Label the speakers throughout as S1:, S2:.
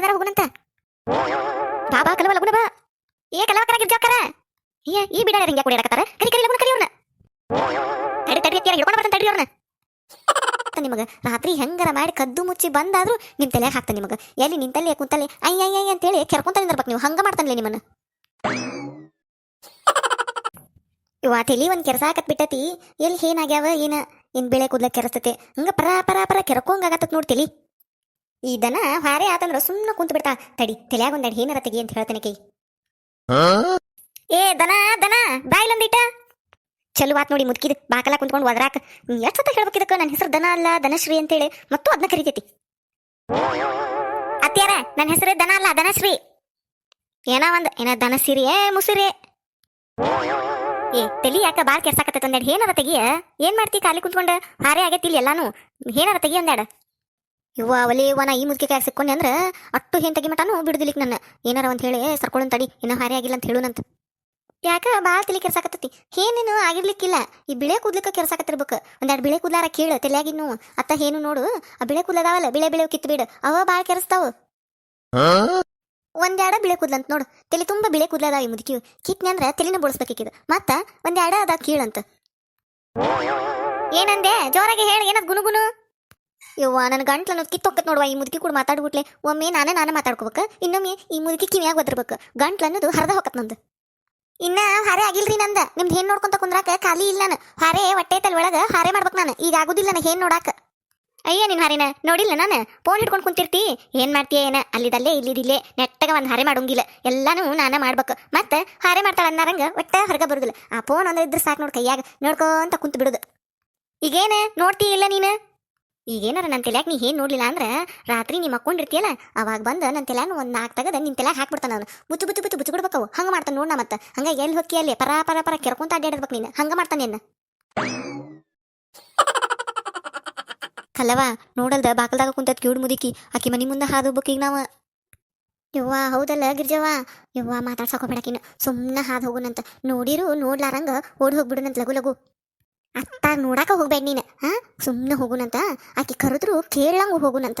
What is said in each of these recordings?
S1: ಓಡ್ದಾರ ಹೋಗುನಂತ. ಬಾ ಬಾ ಕಲವ ಲಗುನ ಬಾ. ಏ ಕಲವ ಕರ ಗಿರ್ಜಾಕರ ಏ, ಈ ಬಿಡಾರ ಹಿಂಗ್ಯಾ ಕುಡಿಯಾಕತ್ತಾರ ಕರಿ ಕರಿ, ಲಗುನ, ಕರಿ ಅವ್ರನ್ನ ತಡಿ ತಡಿ ಎತ್ತಿಯಾರ ಹಿಡ್ಕೊಂಡು ಬರ್ತಾನೆ ತಡಿ ಅವ್ರನ್ನ ನಿಮಗ. ರಾತ್ರಿ ಹೆಂಗಾರ ಮಾಡಿ ಕದ್ದು ಮುಚ್ಚಿ ಬಂದಾದ್ರೂ ನಿಮ್ಮ ತಲೆಯಾಗ ಹಾಕ್ತಾನೆ ನಿಮಗ. ಎಲ್ಲಿ ನಿಂತಲ್ಲಿ ಕುಂತಲ್ಲಿ ಅಯ್ಯ ಅಯ್ಯ ಅಂತ ಅಂತೇಳಿ ಕೆರ್ಕೊಂತ ನಿಂದಿರ್ಬೇಕು ನೀವು. ಹಂಗ ಮಾಡ್ತಾನೆ ನಿಮ್ಮನ್ನ. ಇವ ತಲಿ ಒಂದ್ ಹಾಕತ್ ಬಿಟ್ಟತಿ. ಎಲ್ಲಿ ಏನಾಗ್ಯಾವ ಏನ? ಏನ್ ಬೆಳೆ ಕೂದಲ ಕೆರಸ್ತತೆ. ಹಂಗ ಪರ ಪರ ಪರ ಕೆರಕೋಂಗ ಆಗತ್ತತ್ ನೋಡ್ ತಲಿ. ಈ ದನ ಹಾರೆ ಆತಂದ್ರ ಸುಮ್ಮನೆ ಕುಂತ ಬಿಡ್ತಾ ತಡಿ ತಲ್ಯಾಗ ಒಂದೆರಡು ಏನಾರ ತೆಗಿ ಅಂತ ಹೇಳ್ತೇನೆ ಕೈ. ಏ ದನ ದನ ಬಾಯ್ಲೊಂದಿಟ. ಚಲು ಆತ್ ನೋಡಿ ಮುದುಕಿದ್ ಬಾಕಲ ಕುಂತ್ಕೊಂಡು ಒದ್ರಾಕ. ಎಷ್ಟ್ ಸತ ಹೇಳ್ಬೇಕಿದಕ್ಕ ನನ್ನ ಹೆಸರು ದನ ಅಲ್ಲ ಧನಶ್ರೀ ಅಂತೇಳಿ. ಮತ್ತು ಅದನ್ನ ಕರಿತೈತಿ. ಅತ್ಯಾರ ನನ್ನ ಹೆಸರು ದನ ಅಲ್ಲ ಧನಶ್ರೀ. ಏನ ಒಂದ್ ಏನ ದನಸಿರಿ ಏ ಮುಸಿರಿ. ಏ ತಲಿ ಯಾಕ ಬಾಳ್ ಕೆರ್ಸಾಕತ್ತೈತಿ ಒಂದೆರಡು ಏನಾರ ತೆಗಿಯ? ಏನ್ ಮಾಡ್ತಿ ಖಾಲಿ ಕುಂತ್ಕೊಂಡ? ಹಾರೆ ಆಗೈತಿ ಇಲ್ಲಿ ಎಲ್ಲಾನು. ಏನಾರ ತೆಗಿ ಒಂದೆರಡು ಇವ್ವ ಅವಲಿ ಇವ್ವ ನಾ ಈ ಮುದ್ಕೆ ಕಾಯಿ ಸಿಕ್ಕೊಂಡೆ ಅಂದ್ರ ಅಟ್ಟು ಏನ್ ತೆಗಿ ಮಟಾನು ಬಿಡುದಿಲ್ಲಿಕ್ ನನ್ನ. ಏನಾರ ಅಂತ ಹೇಳಿ ಸರ್ಕೊಳ್ಳೋನ್ ತಡಿ, ಇನ್ನ ಹಾರಿ ಆಗಿಲ್ಲ ಅಂತ ಹೇಳುನಂತ. ಯಾಕ, ಬಾಳ ತಲಿ ಕೆರ್ಸಾಕತ್ತತಿ. ಏನೇನು ಆಗಿರ್ಲಿಕ್ಕಿಲ್ಲ. ಈ ಬಿಳೆ ಕೂದ್ಲಕ್ಕ ಕೆರ್ಸಾಕತ್ತಿರ್ಬೇಕು. ಒಂದೆರಡು ಬಿಳೆ ಕೂದ್ಲಾರ ಕೇಳು ತಲೆಯಾಗಿನ್ನು ಅತ್ತ ಏನು ನೋಡು. ಆ ಬಿಳೆ ಕೂದಲದಾವಲ್ಲ, ಬಿಳೆ ಬಿಳೆ ಕಿತ್ತು ಬಿಡು. ಅವ ಬಾಳ ಕೆರಸ್ತಾವ. ಒಂದೆರಡ ಬಿಳೆ ಕೂದ್ಲಂತ ನೋಡು. ತಲೆ ತುಂಬಾ ಬಿಳೆ ಕೂದ್ಲದಾವ ಈ ಮುದುಕಿ. ಕಿತ್ನೆ ಅಂದ್ರ ತಲೆನ ಬೋಳಿಸ್ಬೇಕಿದು ಮತ್ತ ಒಂದೆರಡ ಅದ ಕೀಳಂತ. ಏನಂದೆ? ಜೋರಾಗಿ ಹೇಳಿ, ಏನದ್ ಗುನುಗುನು ಯವ್ವ ನನ್ನ ಗಂಟ್ಲು ಅನ್ನೋದು ಕಿತ್ತೊಕ್ಕತ್ ನೋಡುವ, ಈ ಮುದುಕಿ ಕೂಡ ಮಾತಾಡ್ಬಿಟ್ಲೆ ಒಮ್ಮೆ ನಾನೇ ನಾನೇ ಮಾತಾಡ್ಕೋಬೇಕು, ಇನ್ನೊಮ್ಮೆ ಈ ಮುದುಕಿ ಕಿವಿಯಾಗಿ ಬದಿರ್ಬೇಕು ಗಂಟ್ಲು ಅನ್ನೋದು ಹರಿದ ಹೊಕ್ಕತ್ ನಂದು. ಇನ್ನ ಹಾರೆ ಆಗಿಲ್ರಿ ನಂದ. ನಿಮ್ದು ಹೆಣ್ಣು ನೋಡ್ಕೊಂತ ಕುಂದ್ರಾಕ ಖಾಲಿ ಇಲ್ಲ ನಾನು. ಹಾರೆ ಹೊಟ್ಟೆ ತಲೆ ಒಳಗ ಹಾರೆ ಮಾಡ್ಬೇಕು ನಾನು. ಈಗ ಆಗುದಿಲ್ಲ ನಾನು ಹೆಣ್ಣು ನೋಡಾಕ. ಅಯ್ಯ ನಿನ್ ಹಾರಿನ, ನೋಡಿಲ್ಲ ನಾನು? ಫೋನ್ ಹಿಡ್ಕೊಂಡು ಕುಂತಿರ್ತಿ. ಏನ್ ಮಾಡ್ತೀಯ ಏನ? ಅಲ್ಲಿದಲ್ಲೇ, ಇಲ್ಲಿದಿಲ್ಲೇ, ನೆಟ್ಟಗ ಒಂದ್ ಹಾರೆ ಮಾಡೋಂಗಿಲ್ಲ. ಎಲ್ಲಾನು ನಾನ ಮಾಡ್ಬೇಕು. ಮತ್ತೆ ಹರೆ ಮಾಡ್ತಾಳ ಅನ್ನರಂಗ ಒಟ್ಟ ಹೊರಗ ಬರುದಿಲ್ಲ. ಆ ಫೋನ್ ಒಂದ್ ಇದ್ರೆ ಸಾಕು ನೋಡ್ ಕೈಯಾಗ. ನೋಡ್ಕೊಂತ ಕುಂತ ಬಿಡುದು. ಈಗೇನ ನೋಡ್ತೀಯ ಇಲ್ಲ ನೀನು? ಈಗೇನಾರ ನನ್ನ ತಲ್ಯಾಗ ನೀ ಏನು ನೋಡಲಿಲ್ಲ ಅಂದ್ರೆ ರಾತ್ರಿ ನೀ ಮಕ್ಕೊಂಡಿರ್ತೀಯಲ್ಲ, ಅವಾಗ ಬಂದು ನನ್ನ ತಲ್ಯಾನ ಒಂದ್ ನಾಲ್ಕು ತಗದ ನಿನ್ ತಲ್ಯಾಗ ಹಾಕ್ಬಿಡ್ತಾನ ಅವನು. ಬುಚ್ಚು ಬುಚ್ಚು ಬುಚ್ಚು ಬುಚ್ಚು ಬಿಡ್ಬೇಕು ಹಂಗೆ ಮಾಡ್ತಾನ ಮತ್ತೆ ನಾ ಮತ್ತ. ಹಂಗ ಎಲ್ಲಿ ಹೊಕ್ಕಿ ಅಲ್ಲಿ? ಪರ ಪರ ಪರ ಕೆರ್ಕೊಂತ ಅಡ್ಡಾಡಿರ್ಬೇಕು ನೀನು. ಹಂಗ ಮಾಡ್ತಾನೆ ನಿನ್ನ. ಕಲ್ಲವ ನೋಡಲ್ದ ಬಾಕಲ್ದಾಗ ಕುಂತ ಕ್ಯೂಡ್ ಮುದುಕಿ. ಆಕಿ ಮನಿ ಮುಂದೆ ಹಾದು ಈಗ ನಾವ. ಯವ್ವ, ಹೌದಲ್ಲ ಗಿರ್ಜವ್ವ? ಯವ್ವ, ಮಾತಾಡ್ಸಕ್ ಹೋಗ್ಬೇಡಕಿನ ಸುಮ್ಮನೆ ಹಾದು ಹೋಗುನಂತ. ನೋಡಿರು, ನೋಡ್ಲಾರಂಗ ಓಡಿ ಹೋಗ್ಬಿಡುನಂತ ಲಘು ಲಗು. ಅತ್ತ ನೋಡಾಕ ಹೋಗ್ಬೇಡ ನೀನು. ಹಾ? ಸುಮ್ಮನೆ ಹೋಗುನಂತ? ಆಕಿ ಕರೆದ್ರು ಕೇಳಂಗ ಹೋಗುನಂತ.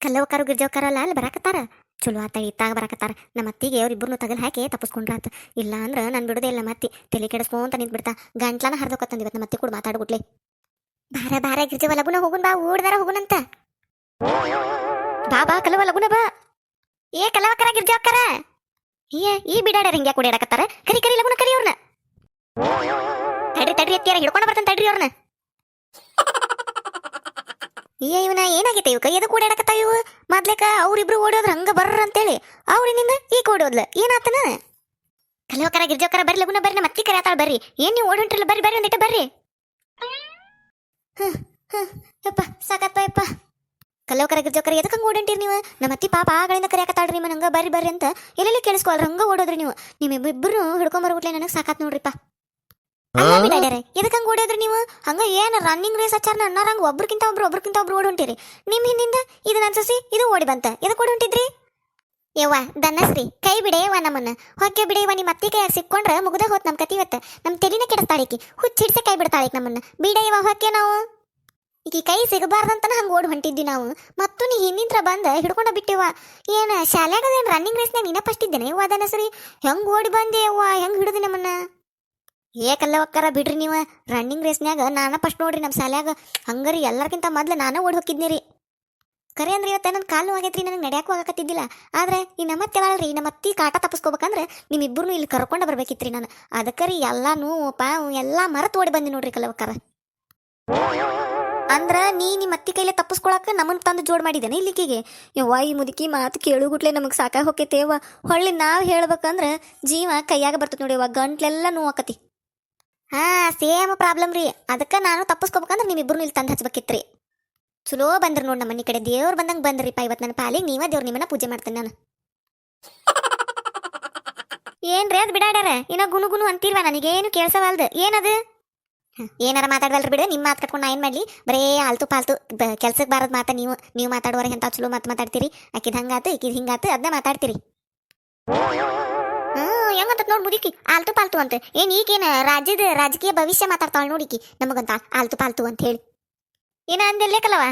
S1: ಕಲ್ಲವಕ್ಕಾರ ಗಿರ್ಜವಕ್ಕಾರಲ್ಲ ಅಲ್ಲಿ ಬರಾಕತ್ತಾರ. ಚಲೋ ಆತ ಇತ್ತಾಗ ಬರಾಕತ್ತಾರ. ನಮ್ಮ ಅತ್ತಿಗೆ ಅವ್ರಿಬ್ಬರನ್ನು ತಗಲ್ ಹಾಕಿ ತಪ್ಪಿಸ್ಕೊಂಡ್ರಾತ ಇಲ್ಲ ಅಂದ್ರ ನಾನು ಬಿಡೋದೇ ಇಲ್ಲ ಮತ್ತಿ ತಲೆ ಕೆಡಿಸ್ಕೊಂತ ನಿಂತ್ ಬಿಡ್ತಾ ಗಂಟ್ಲಾನ ಹರಿದೋಕತ್ತಂದ ಇವತ್ತು ನಮ್ಮ ಅತ್ತಿ ಕೂಡ ಮಾತಾಡ್ಬಿಟ್ಲೆ ಬಾರ ಬಾರ ಗಿರ್ಜವ ಲಗುನ ಹೋಗುನ್ ಬಾ ಓಡ್ದಾರ ಹೋಗುನಂತ. ಬಾ ಬಾ ಕಲವ ಲಗುನ ಬಾ. ಏ ಕಲವಕರ ಗಿರ್ಜವಕ್ಕರ ಏ ಈ ಬಿಡಾಡ್ಯಾರ ಹಿಂಗ್ಯಾ ಕುಡಿಯಾಡಕತ್ತಾರ ಕರಿ ಕರಿ ಲಗುನ ಕರಿ ಅವ್ರನ್ನ ತಡ್ರಿ ತಡ್ರಿ ಎತ್ತಿಯಾರ ಹಿಡ್ಕೊಂಡು ಬರ್ತಾನೆ ತಡ್ರಿ ಅವ್ರನ್ನ. ಏ, ಇವನ ಏನಾಗೈತೆ ಇವ್ ಕೂಡ ಓಡಾಡಕತ್ತಾವ ಇವು? ಮೊದ್ಲೇಕ ಅವ್ರಿಬ್ರು ಓಡೋದ್ರ ಹಂಗ ಬರ್ರ ಅಂತೇಳಿ. ಅವ್ರಿನಿಂದ ಈಗ ಓಡೋದ್ಲ. ಏನಾತನ? ಕಲವಕರ ಗಿರ್ಜೋಕರ, ಬರ್ರಿ, ಲಗುನ ಬರ್ರಿ ಅತ್ತಿ ಕರೆ ಆತಾಳ ಬರ್ರಿ. ಏನ್ ನೀವು ಓಡೊಂಟ್ರಲ್ಲ, ಬರ್ರಿ ಬರ್ರಿ ಒಂದಿಟ ಬರ್ರಿ. ಯಪ್ಪ ಸಾಕಪ್ಪ ಯಪ್ಪ. ಕಲ್ಲವಕರ ಗಿರ್ಜೋಕರ ಎದಕ್ಕೆ ಹಂಗ ಓಡಂಟಿರಿ ನೀವು? ನಮ್ಮ ಅತ್ತಿ ಪಾಪ ಆಗಳಿಂದ ಕರೆಯಕತ್ತಾಳ್ರಿ ನಿಮ್ಮ ಹಂಗ ಬರ್ರಿ ಬರ್ರಿ ಅಂತ ಎಲ್ಲೆಲ್ಲಿ ಕೇಳಿಸ್ಕೊಳ್ರಿ, ಹಂಗ ಓಡೋದ್ರಿ ನೀವು. ನಿಮ್ಮಿಬ್ಬರು ಹಿಡ್ಕೊಂಬರ್ಬಿಟ್ಲೆ ನನಗೆ ಸಾಕಾತ್ ನೋಡ್ರಿಪ್ಪ. ಎದಕ್ಕೆ ಹಂಗ ಓಡಿದ್ರು ನೀವು? ಹಂಗ ಏನ ರನ್ನಿಂಗ್ ರೇಸ್ ಹಚ್ಚಾರ ಅನ್ನಾರಂಗ ಒಬ್ರಕ್ಕಿಂತ ಒಬ್ರು ಒಬ್ರಕ್ಕಿಂತ ಒಬ್ರು ಓಡಿ ಹೊಂಟಿರಿ. ನಿಮ್ ಹಿಂದಿಂದ ಇದು ನನ್ ಸಸಿ ಇದು ಓಡಿ ಬಂತ. ಎದಕ್ಕೆ ಓಡಿ ಹೊಂಟಿದ್ರಿ? ಯವ್ವ ದನ್ನಸ್ರಿ ಕೈ ಬಿಡೆಯವ್ವ ನಮ್ಮನ್ನ. ಹೊಕ್ಕೆ ವ ನಿಮ್ಮ ಅತ್ತಿ ಕೈಯಾಗ ಸಿಕ್ಕೊಂಡ್ರ ಮುಗ್ದ ಹೋತ್ ನಮ್ ಕತಿ ಇವತ್ತ ನಮ್ ತೆಲಿನ ಕೆಡಿಸ್ತಾಳಿಕಿ. ಹುಚ್ಚಿಡ್ಸೆ ಕೈ ಬಿಡ್ತಾಳಿಕ್ ನಮ್ಮನ್ನ. ಬಿಡೆಯವ್ವ ಹೊಕ್ಕೆ ನಾವು. ಈಕಿ ಕೈ ಸಿಗಬಾರ್ದಂತನ ಹಂಗ ಓಡ್ ಹೊಂಟಿದ್ವಿ ನಾವು. ಮತ್ತು ನೀ ಹಿಂದಿಂತ್ರ ಬಂದ ಹಿಡ್ಕೊಂಡ ಬಿಟ್ಟಿವ ಏನ ಶಾಲ್ಯಾಗ ಏನ್ ರನ್ನಿಂಗ್ ರೇಸ್ನಾಗ ನೀನ ಫಸ್ಟ್ ಇದ್ದೇನೆ? ಯವ್ವ ದನಸ್ರಿ. ಹೆಂಗ್ ಓಡಿ ಬಂದೆ ಯವ್ವ? ಹೆಂಗ್ ಹಿಡಿದು ನಮ್ಮನ್ನ? ಏಕಲ್ಲ ಒಕ್ಕಾರ ಬಿಡ್ರಿ ನೀವು. ರನ್ನಿಂಗ್ ರೇಸ್ನ್ಯಾಗ ನಾನ ಫಸ್ಟ್ ನೋಡ್ರಿ ನಮ್ಮ ಶಾಲ್ಯಾಗ. ಹಂಗಾರಿ ಎಲ್ಲರ್ಕಿಂತ ಮೊದ್ಲು ನಾನು ಓಡಿ ಹೋಗಿದ್ನಿ ರೀ ಕರೆ ಅಂದ್ರೆ ಇವತ್ತ ನನ್ನ ಕಾಲು ಆಗೈತ್ರಿ, ನನಗೆ ನಡೆಯಾಕೂ ಆಗಕತ್ತಿದ್ದಿಲ್ಲ. ಆದ್ರೆ ಈ ನಮ್ಮತ್ತೆ ಅಲ್ರಿ ನಮ್ಮ ಅತ್ತಿ ಕಾಟ ತಪ್ಪಿಸ್ಕೋಬೇಕಂದ್ರೆ ನಿಮ್ಮಿಬ್ಬರು ಇಲ್ಲಿ ಕರ್ಕೊಂಡು ಬರ್ಬೇಕಿತ್ರಿ ನಾನು. ಅದಕ್ಕೆ ರೀ ಎಲ್ಲಾನು ಪಾವು ಎಲ್ಲ ಮರತ್ ಓಡಿ ಬಂದಿ ನೋಡ್ರಿ ಕಲವಕ್ಕಾರ ಅಂದ್ರ ನೀ ನಿಮ್ಮ ಅತ್ತಿ ಕೈಲೇ ತಪ್ಪಿಸ್ಕೊಳಕ್ಕೆ ನಮ್ಮನ್ನು ತಂದು ಜೋಡ್ ಮಾಡಿದ್ದೇನೆ ಇಲ್ಲಿಕಿಗೆ ಯವ್ವ, ಈ ಮುದುಕಿ ಮಾತು ಕೇಳುಗುಟ್ಲೆ ನಮಗೆ ಸಾಕಾಗಿ ಹೋಕೈತೇವ ಹೊಳ್ಳಿ ನಾವು ಹೇಳ್ಬೇಕಂದ್ರೆ ಜೀವ ಕೈಯಾಗ ಬರ್ತದೆ ನೋಡಿ ಯವ್ವ, ಗಂಟ್ಲೆಲ್ಲ ನೋವಾಕತಿ. ಹಾ ಸೇಮ್ ಪ್ರಾಬ್ಲಮ್ ರೀ. ಅದಕ್ಕೆ ನಾನು ತಪ್ಪಿಸ್ಕೋಬೇಕಂದ್ರೆ ನಿಮ್ಮಿಬ್ರು ಇಲ್ಲಿ ತಂದು ಹಚ್ಬೇಕಿತ್ರಿ. ಚಲೋ ಬಂದ್ರಿ ನೋಡಿ ನಮ್ಮ ಕಡೆ. ದೇವ್ರು ಬಂದಂಗೆ ಬಂದ್ರಿಪ್ಪ ಇವತ್ತು ನನ್ನ ಪಾಲಿಗೆ. ನೀವ ದೇವ್ರು ನಿಮ್ಮನ್ನ ಪೂಜೆ ಮಾಡ್ತೀನಿ ನಾನು. ಏನ್ರಿ ಅದು ಬಿಡಾಡ್ಯಾರ? ಏನೋ ಗುನು ಗುನು ಅಂತೀರ್ವ ನನಗೇನು ಕೇಳ್ಸವಲ್ದು. ಏನದು? ಏನಾರ ಮಾತಾಡ್ವಲ್ರಿ ಬಿಡು. ನಿಮ್ಮ ಮಾತು ಕಟ್ಕೊಂಡು ನಾ ಏನು ಮಾಡಲಿ? ಬರೇ ಆಲ್ತು ಪಾಲ್ತು ಕೆಲ್ಸಕ್ಕೆ ಬಾರದ್ ಮಾತ ನೀವು. ನೀವು ಮಾತಾಡುವರ ಎಂಥ ಚಲೋ ಮಾತು ಮಾತಾಡ್ತೀರಿ. ಅಕ್ಕಿದ ಹಂಗಾತು ಇಕ್ಕಿದ ಹಿಂಗಾತು ಅದನ್ನ ಮಾತಾಡ್ತೀರಿ. ಹೆಂಗಂತ ನೋಡ್ ಮುದುಕಿ ಆಲ್ತು ಪಾಲ್ತು ಅಂತ. ಏನ್ ಈಗೇನ ರಾಜ್ಯದ ರಾಜಕೀಯ ಭವಿಷ್ಯ ಮಾತಾಡ್ತಾಳ ನೋಡಿಕಿ ನಮಗಂತ. ಆಲ್ತು ಪಾಲ್ತು ಅಂತ ಹೇಳಿ. ಏನ ಅಂದಿಲ್ಲ ಕಲವ?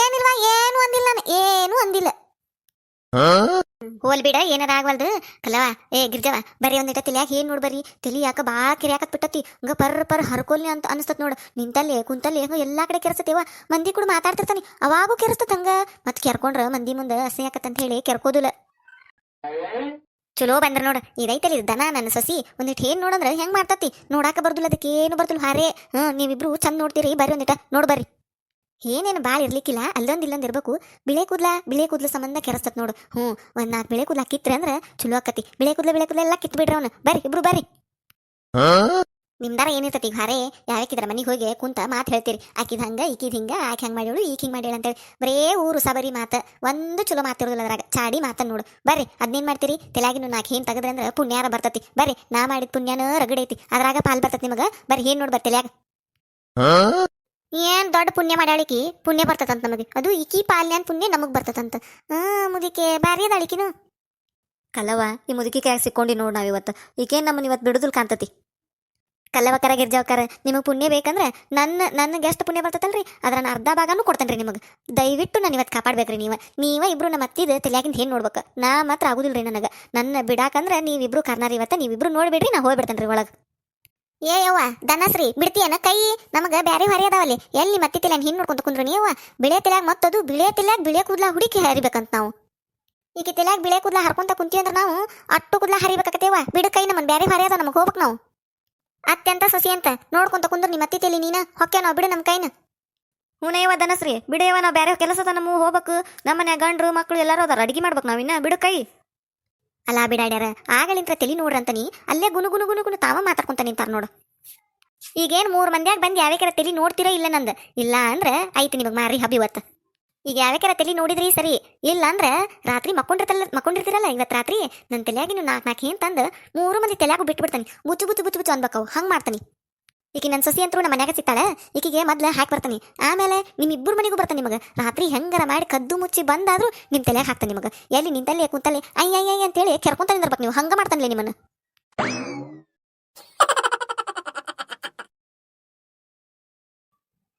S1: ಏನಿಲ್ವಾ? ಏನು ಅಂದಿಲ್ಲ ನಾನು. ಹೋಲ್ ಬಿಡ ಏನಾರ ಆಗ್ವಲ್ದು. ಕಲವ ಏ ಗಿರ್ಜವ ಬರೀ ಒಂದಿಟ ತಲಿಯಾಗ ಏನ್ ನೋಡ್ಬರಿ ತಲಿ ಯಾಕ ಬಾ ಕಿರಿಯಾಕತ್ ಬಿಟ್ಟತಿ. ಹಂಗ ಪರ್ ಪರ್ ಹರ್ಕೊಲ್ಲಿ ಅಂತ ಅನಿಸ್ತತ್ ನೋಡು. ನಿಂತಲ್ಲಿ ಕುಂತಲ್ಲಿ ಹಂಗ ಎಲ್ಲಾ ಕಡೆ ಕೆರಸ್ತೇವ. ಮಂದಿ ಕೂಡ ಮಾತಾಡ್ತಿರ್ತಾನೆ. ಅವಾಗೂ ಕೆರಸ್ತತ್ ಹಂಗ. ಮತ್ ಕೆರ್ಕೊಂಡ್ರ ಮಂದಿ ಮುಂದ ಅಂತ ಹೇಳಿ ಕೆರ್ಕೋದಿಲ್ಲ. ಚಲೋ ಬಂದ್ರ ನೋಡ ಇದೈತಲ್ಲಿ ಇದು ದನ ನನ್ನ ಸಸಿ ಒಂದಿಟ್ಟು ಏನು ನೋಡಂದ್ರೆ ಹೆಂಗೆ ಮಾಡ್ತತಿ? ನೋಡಾಕ ಬರ್ದಿಲ್ಲ, ಅದಕ್ಕೆ ಏನು ಬರ್ದಿಲ್ಲ. ಹಾರೇ ಹಾಂ ನೀವಿಬ್ರು ಚಂದ ನೋಡ್ತೀರಿ, ಬರ್ರಿ ಒಂದಿಟ, ನೋಡ್ ಬರ್ರಿ. ಏನೇನು ಭಾಳ ಇರ್ಲಿಕ್ಕಿಲ್ಲ, ಅಲ್ಲೊಂದು ಇಲ್ಲೊಂದು ಇರಬೇಕು. ಬಿಳೆ ಕೂದ್ಲ ಬಿಳೆ ಕೂದ್ಲ ಸಂಬಂಧ ಕೆರಸ್ತತ್ ನೋಡು. ಹ್ಞೂ ಒಂದ್ ನಾಲ್ಕು ಬಿಳೆ ಕೂದ್ಲ ಕಿತ್ರಿ ಅಂದ್ರ ಚಲೋ ಆಕತಿ. ಬಿಳೆ ಕೂದ್ಲ ಬಿಳೆ ಕೂದ್ಲ ಎಲ್ಲ ಕಿತ್ತು ಬಿಡ್ರಿ ಅವನು. ಬರ್ರಿ, ಇಬ್ರು ಬರ್ರಿ. ನಿಮ್ದಾರ ಏನಿರ್ತತಿ? ಹಾರೆ, ಯಾವ್ಯಾಕಿದ್ರ ಮನೆಗೆ ಹೋಗಿ ಕುಂತ ಮಾತು ಹೇಳ್ತೀರಿ. ಆಕಿದ್ ಹಂಗ, ಈಕಿದ ಹಿಂಗ, ಆಕೆ ಹಂಗ್ ಮಾಡ್ಯಾಳು, ಈಕಿ ಹಿಂಗ್ ಮಾಡ್ಯಾಳ ಅಂತೇಳಿ ಬರೇ ಊರು ಸಬರಿ ಮಾತ. ಒಂದು ಚಲೋ ಮಾತಿರೋದಿಲ್ಲ ಅದ್ರಾಗ. ಚಾಡಿ ಮಾತ ನೋಡು. ಬರ್ರಿ, ಅದ್ನೇನ್ ಮಾಡ್ತೀರಿ? ತೆಲಾಗಿ ನಾಲ್ಕು ಏನ್ ತೆಗದ್ರಿ ಅಂದ್ರ ಪುಣ್ಯಾರ ಬರ್ತತಿ. ಬರ್ರಿ, ನಾ ಮಾಡಿದ ಪುಣ್ಯನ ರಗಡೈತಿ ಅದ್ರಾಗ ಪಾಲ್ ಬರ್ತತಿ ನಿಮಗ. ಬರ್ರಿ ಏನ್ ನೋಡ್ ಬರ್ತಿಲ್ಯಾಗ ಏನ್ ದೊಡ್ಡ ಪುಣ್ಯ ಮಾಡ್ಯಾಳಿಕಿ ಪುಣ್ಯ ಬರ್ತದಂತ ನಮಗೆ. ಅದು ಈಕಿ ಪಾಲ್ನ್ಯಾನ್ ಪುಣ್ಯ ನಮಗ್ ಬರ್ತದಂತ ಹಾ ಮುದಿಕೆ, ಬಾರಿ ಅದಾಳಿಕಿನು ಕಲವ ಈ ಮುದುಕಿ ಕೈಯಾಗ ಸಿಕ್ಕೊಂಡಿ ನೋಡಿ ನಾವ್ ಇವತ್ತು ಈಕೇನ್ ನಮ್ಮನ್ನ ಇವತ್ತು ಬಿಡುದಿಲ್ ಕಾಣ್ತತಿ? ಕಲ್ಲವಕರ ಗಿರ್ಜಾವಕರ ನಿಮಗೆ ಪುಣ್ಯ ಬೇಕಂದ್ರೆ ನನ್ನ ನನಗೆ ಎಷ್ಟು ಪುಣ್ಯ ಬರ್ತದಲ್ರಿ. ಅದ್ರ ಅರ್ಧ ಭಾಗನೂ ಕೊಡ್ತೇನೆ ರೀ ನಿಮಗೆ. ದಯವಿಟ್ಟು ನಾನು ಇವತ್ತು ಕಾಪಾಡ್ಬೇಕ್ರಿ ನೀವು. ನೀವ ಇಬ್ರು ನಮ್ಮ ಅತ್ತಿದ ತಲೆಯಾಗಿಂದ ಏನು ನೋಡ್ಬೇಕು? ನಾ ಮಾತ್ರ ಆಗುದಿಲ್ಲ ರೀ ನನಗೆ. ನನ್ನ ಬಿಡಾಕಂದ್ರೆ ನೀವಿಬ್ರು ಕರ್ನಾರಿ ಇವತ್ತು ನೀವಿಬ್ರು ನೋಡ್ಬೇಡ್ರಿ, ನಾ ಹೋಗ್ಬಿಡ್ತೇನೆ ರೀ ಒಳಗೆ. ಏ ಯವ್ವ, ದನಸ್ರಿ, ಬಿಡ್ತೀಯನ ಕೈ? ನಮಗೆ ಬ್ಯಾರೆ ಹೊರಿ ಅದಾವಲ್ಲಿ. ಎಲ್ಲಿ ಮತ್ತಿ ತಿಲ್ಯಾಗ ಹಿಂಗ್ ನೋಡ್ಕೊಂತ ಕುಂದ್ರು ನೀವು ಬಿಳೆ ತಿಲ್ಯಾಗ ಮತ್ತದು, ಬಿಳೆ ತಿಲ್ಯಾಗ ಬಿಳೆ ಕೂದ್ಲ ಹುಡುಕಿ ಹರಿಬೇಕಂತ ನಾವು. ಈಗ ತಲೆಯಾಗ ಬಿಳೆ ಕೂದ್ಲ ಹರ್ಕೊಂತ ಕುಂತೀವಿ ಅಂದ್ರೆ ನಾವು ಅಟ್ಟು ಕೂದ್ಲ ಹರಿಬೇಕಾಗತ್ತೇವ ಬಿಡು ಕೈ ನಮ್ಮ ಬ್ಯಾರೆ ಹೊರಿ ಅದ ನಮಗೆ ಹೋಗ್ಬೇಕು ನಾವು. ಅತ್ಯಂತ ಸಸಿ ಅಂತ ನೋಡ್ಕೊಂತ ಕುಂದ್ರ ನಿಮ್ಮ ಅತ್ತಿ ತಲಿ ನೀನ? ಹೊಕ್ಕೆ ನಾವು ಬಿಡು ನಮ್ಮ ಕೈನ. ಹೂನೇವ ದನಸ್ರಿ ಬಿಡೇವ ನಾವು ಕೆಲಸ ಕೆಲಸದ ನಮ್ಮ ಹೋಗ್ಬೇಕು. ನಮ್ಮನೆ ಗಂಡ್ರು ಮಕ್ಕಳು ಎಲ್ಲರೂ ಅದಾರ ಅಡಿಗೆ ಮಾಡ್ಬೇಕು ನಾವಿನ್ನ ಬಿಡು ಕೈ. ಅಲ್ಲ ಬಿಡಾಡ್ಯಾರ ಆಗಲಿಂತ್ರ ತಲಿ ನೋಡ್ರಂತನಿ ಅಲ್ಲೇ ಗುನು ಗುನು ಗುನು ಗುನು ತಾವ ಮಾತಾಡ್ಕೊಂತ ನಿಂತಾರ ನೋಡು. ಈಗೇನ್ ಮೂರ್ ಮಂದಿಯಾಗ ಬಂದ್ ಯಾವ್ಯಾಕರ ತಲಿ ನೋಡ್ತೀರಾ ಇಲ್ಲ ನಂದು. ಇಲ್ಲ ಅಂದ್ರೆ ಐತಿ ನಿಮಗ್ ಮಾರಿ ಹಬ್ ಇವತ್ತು. ಈಗ ಯಾವ್ಯಾಕಾರ ತಲೆ ನೋಡಿದ್ರಿ ಸರಿ? ಇಲ್ಲ ಅಂದ್ರೆ ರಾತ್ರಿ ಮಕ್ಕೊಂಡಿರ್ತಲ್ಲ ಮಕ್ಕೊಂಡಿರ್ತೀರಲ್ಲ ಇವತ್ತು ರಾತ್ರಿ? ನನ್ನ ತಲೆಯಾಗಿ ನೀವು ನಾಲ್ಕು ನಾಲ್ಕು ಏನ್ ತಂದು ಮೂರು ಮಂದಿ ತಲೆಯಾಗೂ ಬಿಟ್ಟು ಬಿಡ್ತಾನೆ ಬುಚ್ಚು ಬುಚ್ಚು ಬುಚ್ಚು ಬುಚ್ಚು ಅನ್ಬೇಕು. ಹಂಗೆ ಮಾಡ್ತಾನೆ. ಈಕಿ ನನ್ನ ಸೊಸಿ ಅಂತೂ ನಮ್ಮ ಮನ್ಯಾಗ ಸಿಗ್ತಾಳೆ. ಈಕಿಗೆ ಮೊದ್ಲು ಹಾಕಿ ಬರ್ತಾನೆ. ಆಮೇಲೆ ನಿಮ್ಮ ಇಬ್ಬರು ಮನೆಗೂ ಬರ್ತಾನೆ ನಿಮಗೆ. ರಾತ್ರಿ ಹೆಂಗಾರ ಮಾಡಿ ಕದ್ದು ಮುಚ್ಚಿ ಬಂದಾದರೂ ನಿಮ್ಮ ತಲೆಯಾಗ ಹಾಕ್ತಾನೆ ನಿಮಗೆ. ಎಲ್ಲಿ ನಿಂತಲ್ಲಿ ಕೂತಲ್ಲಿ ಅಯ್ಯ ಅಯ್ಯ ಅಂತೇಳಿ ಕೆರ್ಕೊಂತ ಇರ್ಬೇಕು ನೀವು. ಹಂಗೆ ಮಾಡ್ತಾನೆ ನಿಮ್ಮನ್ನು.